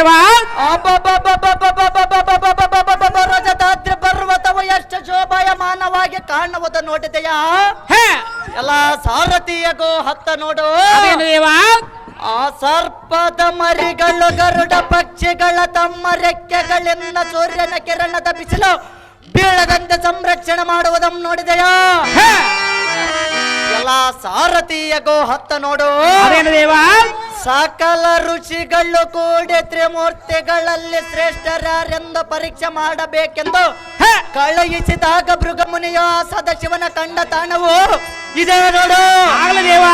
ದೇವ ರಜತಾದ್ರಿ ಪರ್ವತವು ಎಷ್ಟು ಶೋಭಾಯಮಾನವಾಗಿ ಕಾಣುವುದ ನೋಡಿದೆಯಾ ಎಲ್ಲ ಸಾರಥಿಯಗೋ ಹತ್ತ ನೋಡು ಆ ಸರ್ಪದ ಮರಿಗಳು ಗರುಡ ಪಕ್ಷಿಗಳ ತಮ್ಮ ರೆಕ್ಕೆಗಳಿಂದ ಸೂರ್ಯನ ಕಿರಣದ ಬಿಸಿಲು ಬೀಳದಂತೆ ಸಂರಕ್ಷಣೆ ಮಾಡುವುದನ್ನು ನೋಡಿದೆಯಾ ಹೇ ಸಾರಥಿಯ ಸಾರಥಿಯಗೋ ಹತ್ತ ನೋಡು ದೇವ? ಸಕಲ ಋಷಿಗಳು ಕೂಡಿ ತ್ರಿಮೂರ್ತಿಗಳಲ್ಲಿ ಶ್ರೇಷ್ಠರಾರೆಂದು ಪರೀಕ್ಷೆ ಮಾಡಬೇಕೆಂದು ಕಳುಹಿಸಿದಾಗ ಭೃಗಮುನಿಯ ಸದಶಿವನ ಕಂಡ ತಾಣವು ಇದೆ ನೋಡು. ದೇವ.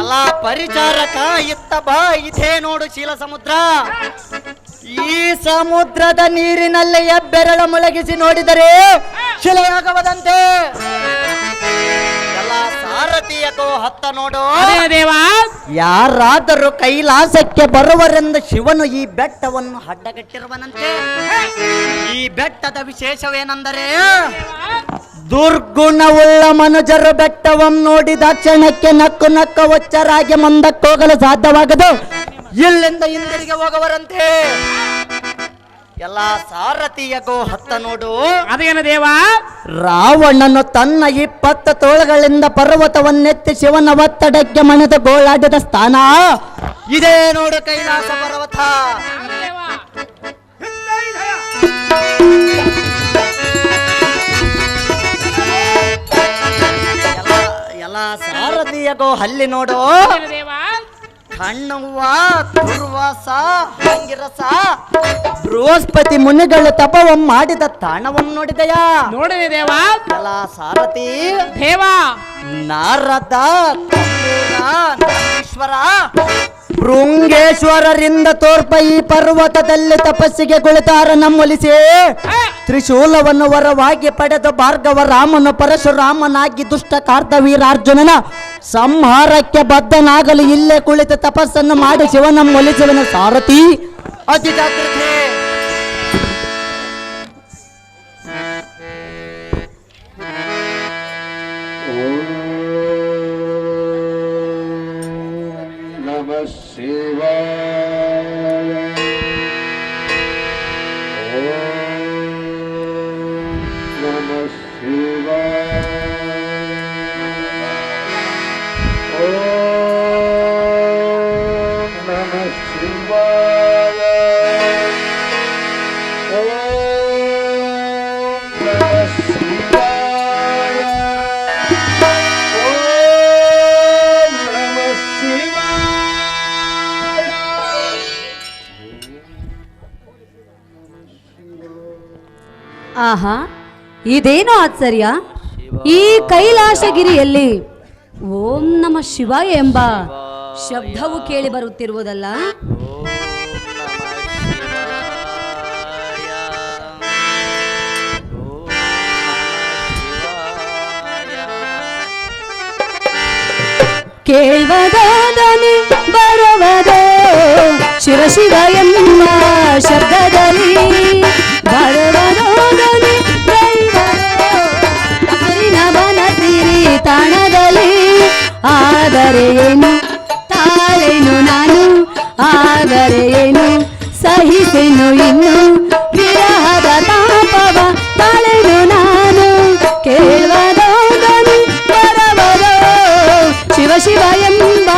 ಎಲ್ಲ ಪರಿಚಾರಕ ಇತ್ತ ಬಾ ಇದೆ ನೋಡು ಶೀಲ ಸಮುದ್ರ ಈ ಸಮುದ್ರದ ನೀರಿನಲ್ಲಿ ಬೆರಳ ಮುಳಗಿಸಿ ನೋಡಿದರೆ ಶಿಲೆಯಾಗವದಂತೆ ಸಾರಥಿಯಕೋ ಹತ್ತ ನೋಡು. ದೇವ ಯಾರಾದರೂ ಕೈಲಾಸಕ್ಕೆ ಬರುವರೆಂದು ಶಿವನು ಈ ಬೆಟ್ಟವನ್ನು ಅಡ್ಡಗಟ್ಟಿರುವನಂತೆ ಈ ಬೆಟ್ಟದ ವಿಶೇಷವೇನೆಂದರೆ ದುರ್ಗುಣವುಳ್ಳ ಮನುಜರು ಬೆಟ್ಟವನ್ನು ನೋಡಿದ ಕ್ಷಣಕ್ಕೆ ನಕ್ಕು ನಕ್ಕ ಒಚ್ಚರಾಗಿ ಮಂದಕ್ಕೋಗಲು ಸಾಧ್ಯವಾಗದು. ಇಲ್ಲಿಂದ ಹಿಂದಿರುಗಿ ಹೋಗುವರಂತೆ. ಎಲ್ಲ ಸಾರಥಿಯಗೋ ಹತ್ತ ನೋಡು. ಅದೇನು ದೇವ? ರಾವಣನು ತನ್ನ ಇಪ್ಪತ್ತು ತೋಳುಗಳಿಂದ ಪರ್ವತವನ್ನೆತ್ತಿ ಶಿವನ ಒತ್ತಡಕ್ಕೆ ಮಣಿದು ಗೋಳಾಡಿದ ಸ್ಥಾನ. ಇದೇ ನೋಡು ಕೈಲಾಸ ಪರ್ವತ. ಎಲ್ಲ- ಎಲ್ಲ ಸಾರಥಿಯಗೋ ಹಲ್ಲಿ ನೋಡು. ಅದೇನು ದೇವ ಕಣ್ಣುವ ದುರ್ವಾಸ ಹಂಗಿರಸ ಬೃಹಸ್ಪತಿ ಮುನಿಗಳು ತಪವಂ ಮಾಡಿದ ತಾಣವನ್ನು ನೋಡಿದೆಯಾ? ನೋಡಿದೆ ದೇವ. ಕಲಾ ಸಾರಥಿ ದೇವ. ನಾರದ ಈಶ್ವರ ನಂದೀಶ್ವರ ಭೃಂಗೇಶ್ವರರಿಂದ ತೋರ್ಪ ಈ ಪರ್ವತದಲ್ಲಿ ತಪಸ್ಸಿಗೆ ಕುಳಿತಾರ ನಮ್ಮೊಲಿಸಿ. ತ್ರಿಶೂಲವನ್ನು ವರವಾಗಿ ಪಡೆದ ಭಾರ್ಗವ ರಾಮನ ಪರಶುರಾಮನಾಗಿ ದುಷ್ಟ ಕಾರ್ದವೀರಾರ್ಜುನನ ಸಂಹಾರಕ್ಕೆ ಬದ್ಧನಾಗಲು ಇಲ್ಲೇ ಕುಳಿತ ತಪಸ್ಸನ್ನು ಮಾಡಿ ಶಿವನ ಸಾರಥಿ. ಅತಿ शिवाय ಆಹಾ, ಇದೇನು ಆಶ್ಚರ್ಯ? ಈ ಕೈಲಾಸಗಿರಿಯಲ್ಲಿ ಓಂ ನಮ ಶಿವ ಎಂಬ ಶಬ್ದವು ಕೇಳಿ ಬರುತ್ತಿರುವುದಲ್ಲ? ಕೇಳ್ವದಾದನಿ, ಬರುವದೋ ಶಿವ ಶಿವ ಎಂಬ ಶಬ್ದದಲ್ಲಿ ತಾಣದಲ್ಲಿ ಆದರೆ ಏನು? ತಾಳೇನು ನಾನು. ಆದರೆ ಏನು? ಸಹಿಸೆನು ಇನ್ನು. ವಿರಹದ ತಾಪವ ತಾಳೆನು ನಾನು. ಕೇಳುವುದೋದನಿ ಬರವರೋ ಶಿವ ಶಿವ ಎಂಬ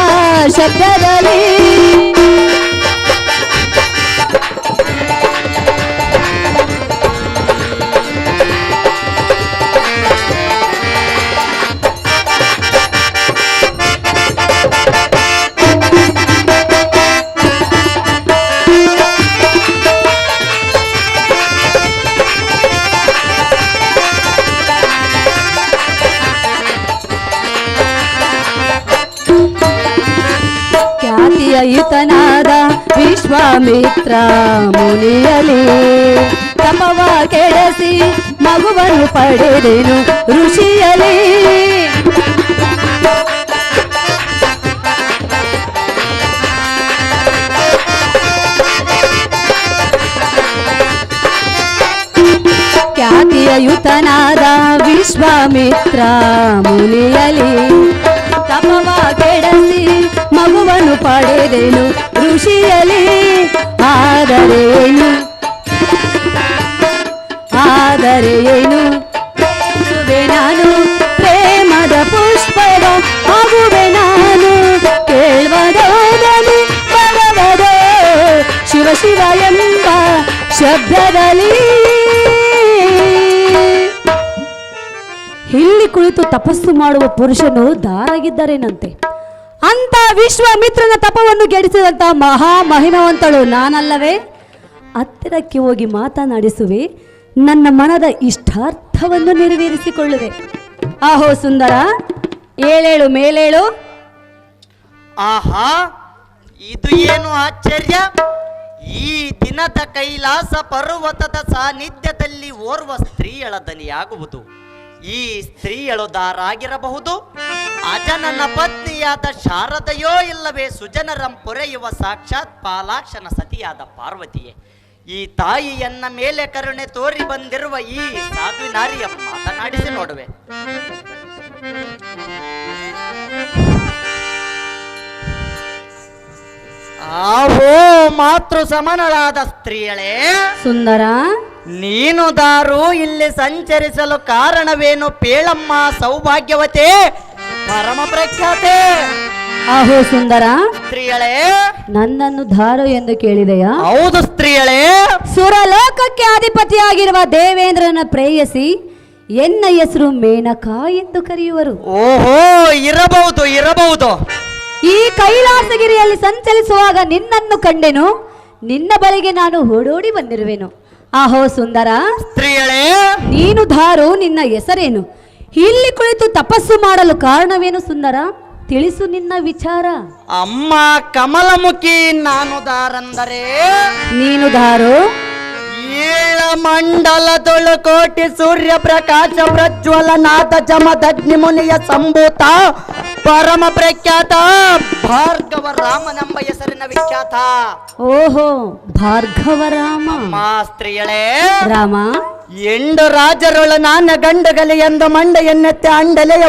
ಶಬ್ದದಲ್ಲಿ ವಿಶ್ವಾಮಿತ್ರ ಮುನಿಯಲಿ ತಪವ ಕೆಡಸಿ ಮಗುವನ್ನು ಪಡೆದೆನು ಋಷಿಯಲಿ ಖ್ಯಾತಿಯ ಯುತನಾದ ವಿಶ್ವಾಮಿತ್ರ ಮುನಿಯಲಿ ತಪವ ಕೆಡಸಿ ಮಗುವನ್ನು ಪಡೆದೆನು ಋಷಿಯಲಿ. ಏನು? ಆದರೆ ಏನು? ನಾನು ಪ್ರೇಮದ ಪುಷ್ಪವ ಆಗುವೆ ನಾನು ಕೇಳುವುದೋದಲಿ ಬರವದೋ ಶಿವ ಶಿವ ಎಂಬ ಶಬ್ದದಲ್ಲಿ. ಇಲ್ಲಿ ಕುಳಿತು ತಪಸ್ಸು ಮಾಡುವ ಪುರುಷನು ದಾರಾಗಿದ್ದರೇನಂತೆ ಅಂತ ವಿಶ್ವಾಮಿತ್ರನ ತಪವನ್ನು ಗೆಡಿಸಿದಂತ ಮಹಾ ಮಹಿಮವಂತಳು ನಾನಲ್ಲವೇ? ಹತ್ತಿರಕ್ಕೆ ಹೋಗಿ ಮಾತನಾಡಿಸುವೆ, ನನ್ನ ಮನದ ಇಷ್ಟಾರ್ಥವನ್ನು ನೆರವೇರಿಸಿಕೊಳ್ಳುವೆ. ಆಹೋ ಸುಂದರ, ಏಳೇಳು ಮೇಲೇಳು. ಆಹಾ, ಇದು ಏನು ಆಶ್ಚರ್ಯ? ಈ ದಿನದ ಕೈಲಾಸ ಪರ್ವತದ ಸಾನ್ನಿಧ್ಯದಲ್ಲಿ ಓರ್ವ ಸ್ತ್ರೀಯಳ ದನಿಯಾಗುವುದು. ಈ ಸ್ತ್ರೀಯಳು ದಾರಾಗಿರಬಹುದು. ಅಜನನ ಪತ್ನಿಯಾದ ಶಾರದೆಯೋ ಇಲ್ಲವೇ ಸುಜನರಂ ಪೊರೆಯುವ ಸಾಕ್ಷಾತ್ ಪಾಲಾಕ್ಷನ ಸತಿಯಾದ ಪಾರ್ವತಿಯೇ. ಈ ತಾಯಿಯನ್ನ ಮೇಲೆ ಕರುಣೆ ತೋರಿ ಬಂದಿರುವ ಈ ಸಾಧು ನಾರಿಯ ಮಾತನಾಡಿಸಿ ನೋಡುವೆ. ಆಹೋ ಮಾತೃ ಸಮನಳಾದ ಸ್ತ್ರೀಯಳೇ ಸುಂದರ. ನೀನು ದಾರು ಇಲ್ಲಿ ಸಂಚರಿಸಲು ಕಾರಣವೇನು ಪೇಳಮ್ಮ ಸೌಭಾಗ್ಯವತೆ? ಪರಮ ಪ್ರಖ್ಯಾತೆ. ಆಹೋ ಸುಂದರ ಸ್ತ್ರೀಯಳೇ. ನನ್ನನ್ನು ಧಾರು ಎಂದು ಕೇಳಿದೆಯಾ? ಹೌದು ಸ್ತ್ರೀಯಳೇ. ಸುರಲೋಕಕ್ಕೆ ಅಧಿಪತಿಯಾಗಿರುವ ದೇವೇಂದ್ರನ ಪ್ರೇಯಸಿ ಎನ್ನ ಹೆಸರು ಮೇನಕಾ ಎಂದು ಕರೆಯುವರು. ಓಹೋ ಇರಬಹುದು ಇರಬಹುದು. ಈ ಕೈಲಾಸಗಿರಿಯಲ್ಲಿ ಸಂಚರಿಸುವಾಗ ನಿನ್ನನ್ನು ಕಂಡೆನು ನಿನ್ನ ಬಳಿಗೆ ನಾನು ಓಡೋಡಿ ಬಂದಿರುವೆನು. ಆಹೋ ಸುಂದರ ಸ್ತ್ರೀಯಳೇ. ನೀನು ಧಾರು ನಿನ್ನ ಹೆಸರೇನು? ಇಲ್ಲಿ ಕುಳಿತು ತಪಸ್ಸು ಮಾಡಲು ಕಾರಣವೇನು ಸುಂದರ? ತಿಳಿಸು ನಿನ್ನ ವಿಚಾರ. ಅಮ್ಮ ಕಮಲಮುಖಿ ನಾನು ದಾರಂದರೆ ನೀನು ದಾರು? ಏಳ ಮಂಡಲದೊಳು ಕೋಟಿ ಸೂರ್ಯ ಪ್ರಕಾಶ ಪ್ರಜ್ವಲ ನಾಥ ಜಮದಗ್ನಿ ಮುನಿಯ ಸಂಭೂತ. ಪರಮ ಪ್ರಖ್ಯಾತ. ಭಾರ್ಗವ ರಾಮನೆಂಬ ಹೆಸರಿನ ವಿಖ್ಯಾತ. ಓಹೋ ಭಾರ್ಗವ ರಾಮ. ಮಾಸ್ತ್ರಿಯಳೇ ರಾಮ. ಎಂಡು ರಾಜರೊಳ ನಾನ ಗಂಡಗಲಿ ಮಂಡ ಮಂಡೆಯನ್ನೆತ್ತೆ ಅಂಡಲೆಯ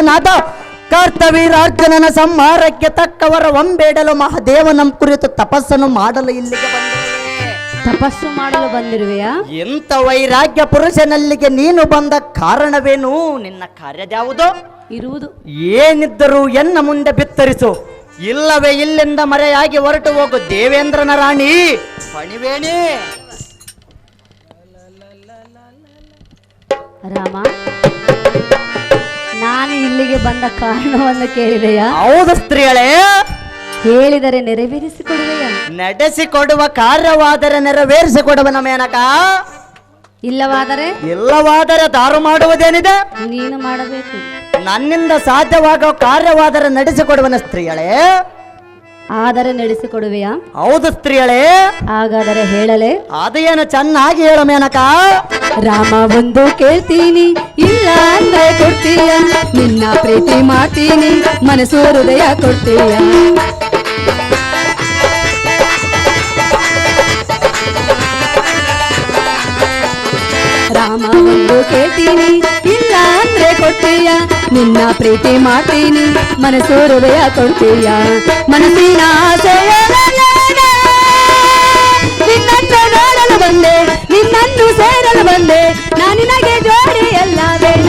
ನಾದ ಕರ್ತವೀರಾರ್ಜುನನ ಸಂಹಾರಕ್ಕೆ ತಕ್ಕವರ ಒಂಬೇಡಲು ಮಹಾದೇವನಂ ಕುರಿತು ತಪಸ್ಸನ್ನು ಮಾಡಲು ಇಲ್ಲಿಗೆ ಬಂದ ತಪಸ್ಸು ಮಾಡಲು ಬಂದಿರುವೆಯಾ? ಎಂತ ವೈರಾಗ್ಯ ಪುರುಷನಲ್ಲಿಗೆ ನೀನು ಬಂದ ಕಾರಣವೇನು? ನಿನ್ನ ಕಾರ್ಯದ್ಯಾವುದು? ಇರುವುದು. ಏನಿದ್ದರೂ ಎನ್ನ ಮುಂದೆ ಬಿತ್ತರಿಸು. ಇಲ್ಲವೇ ಇಲ್ಲಿಂದ ಮರೆಯಾಗಿ ಹೊರಟು ಹೋಗು ದೇವೇಂದ್ರನ ರಾಣಿ. ಪಣಿವೇಣಿ. ರಾಮ ನಾನು ಇಲ್ಲಿಗೆ ಬಂದ ಕಾರಣವನ್ನು ಕೇಳಿದೆಯಾ? ಹೌದು ಸ್ತ್ರೀಗಳೇ. ಹೇಳಿದರೆ ನೆರವೇರಿಸಿಕೊಡುವೆಯಾ? ನಡೆಸಿಕೊಡುವ ಕಾರ್ಯವಾದರೆ ನೆರವೇರಿಸಿಕೊಡುವನ ಮೇನಕ? ಇಲ್ಲವಾದರೆ? ಇಲ್ಲವಾದರೆ ದಾರು ಮಾಡುವುದೇನಿದೆ? ನೀನು ಮಾಡಬೇಕು. ನನ್ನಿಂದ ಸಾಧ್ಯವಾಗೋ ಕಾರ್ಯವಾದರೆ ನಡೆಸಿಕೊಡುವನ ಸ್ತ್ರೀಯಳೇ. ಆದರೆ ನಡೆಸಿಕೊಡುವೆಯಾ? ಹೌದು ಸ್ತ್ರೀಯಳೇ. ಹಾಗಾದರೆ ಹೇಳಲೆ. ಅದೇನು ಚೆನ್ನಾಗಿ ಹೇಳು ಮೇನಕ. ರಾಮ ಒಂದು ಕೇಳ್ತೀನಿ ಇಲ್ಲ ಅಂದ್ರೆ ಕೊಡ್ತೀಯ? ನಿನ್ನ ಪ್ರೀತಿ ಮಾಡ್ತೀನಿ ಮನಸ್ಸು ಹೃದಯ ಕೊಡ್ತೀಯ? ಒಂದು ಕೇಳ್ತೀನಿ. ಇಲ್ಲ ಅಂದ್ರೆ ಕೊಡ್ತೀಯ? ನಿನ್ನ ಪ್ರೀತಿ ಮಾಡ್ತೀನಿ. ಮನಸ್ಸು ಹೃದಯ ಕೊಡ್ತೀಯ? ಮನಸ್ಸಿನ ನಿನ್ನನ್ನು ನೋಡಲು ಬಂದೆ. ನಿನ್ನನ್ನು ಸೇರಲು ಬಂದೆ. ನಾನಿನಗೆ ಜೋಡಿ ಎಲ್ಲ ಬೇಡ.